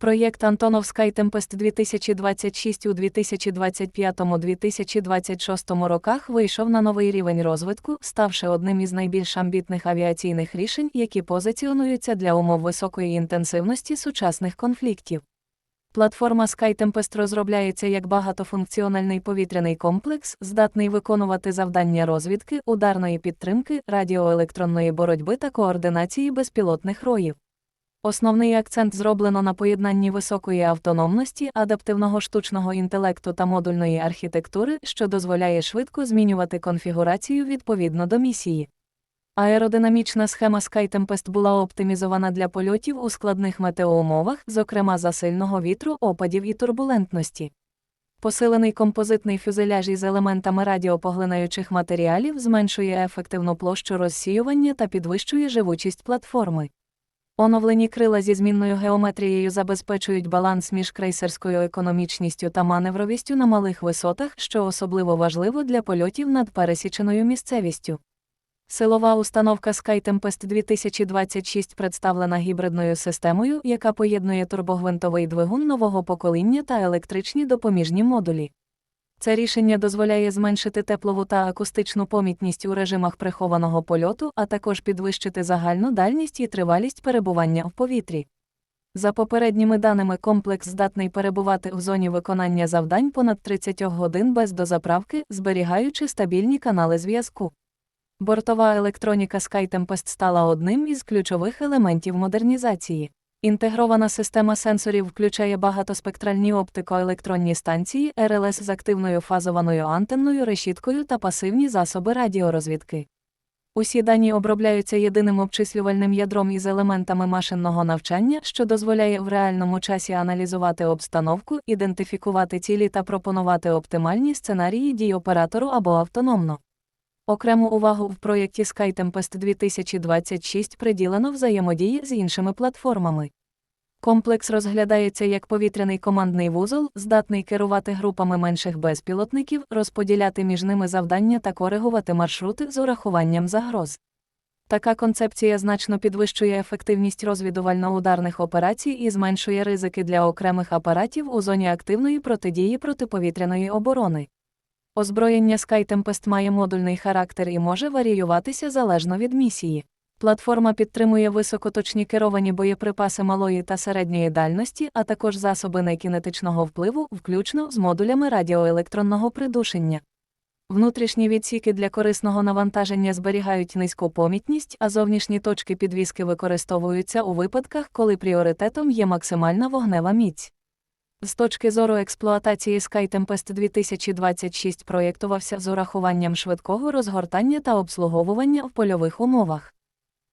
Проєкт Антонов Sky Tempest 2026 у 2025-2026 роках вийшов на новий рівень розвитку, ставши одним із найбільш амбітних авіаційних рішень, які позиціонуються для умов високої інтенсивності сучасних конфліктів. Платформа Sky Tempest розробляється як багатофункціональний повітряний комплекс, здатний виконувати завдання розвідки, ударної підтримки, радіоелектронної боротьби та координації безпілотних роїв. Основний акцент зроблено на поєднанні високої автономності, адаптивного штучного інтелекту та модульної архітектури, що дозволяє швидко змінювати конфігурацію відповідно до місії. Аеродинамічна схема Sky Tempest була оптимізована для польотів у складних метеоумовах, зокрема за сильного вітру, опадів і турбулентності. Посилений композитний фюзеляж із елементами радіопоглинаючих матеріалів зменшує ефективну площу розсіювання та підвищує живучість платформи. Оновлені крила зі змінною геометрією забезпечують баланс між крейсерською економічністю та маневровістю на малих висотах, що особливо важливо для польотів над пересіченою місцевістю. Силова установка Sky Tempest 2026 представлена гібридною системою, яка поєднує турбогвинтовий двигун нового покоління та електричні допоміжні модулі. Це рішення дозволяє зменшити теплову та акустичну помітність у режимах прихованого польоту, а також підвищити загальну дальність і тривалість перебування в повітрі. За попередніми даними, комплекс здатний перебувати в зоні виконання завдань понад 30 годин без дозаправки, зберігаючи стабільні канали зв'язку. Бортова електроніка Sky Tempest стала одним із ключових елементів модернізації. Інтегрована система сенсорів включає багатоспектральні оптикоелектронні станції, РЛС з активною фазованою антенною решіткою та пасивні засоби радіорозвідки. Усі дані обробляються єдиним обчислювальним ядром із елементами машинного навчання, що дозволяє в реальному часі аналізувати обстановку, ідентифікувати цілі та пропонувати оптимальні сценарії дій оператору або автономно. Окрему увагу в проєкті Sky Tempest 2026 приділено взаємодії з іншими платформами. Комплекс розглядається як повітряний командний вузол, здатний керувати групами менших безпілотників, розподіляти між ними завдання та коригувати маршрути з урахуванням загроз. Така концепція значно підвищує ефективність розвідувально-ударних операцій і зменшує ризики для окремих апаратів у зоні активної протидії протиповітряної оборони. Озброєння Sky Tempest має модульний характер і може варіюватися залежно від місії. Платформа підтримує високоточні керовані боєприпаси малої та середньої дальності, а також засоби некінетичного впливу, включно з модулями радіоелектронного придушення. Внутрішні відсіки для корисного навантаження зберігають низьку помітність, а зовнішні точки підвіски використовуються у випадках, коли пріоритетом є максимальна вогнева міць. З точки зору експлуатації SkyTempest 2026 проєктувався з урахуванням швидкого розгортання та обслуговування в польових умовах.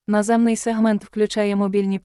Наземний сегмент включає мобільні пункти.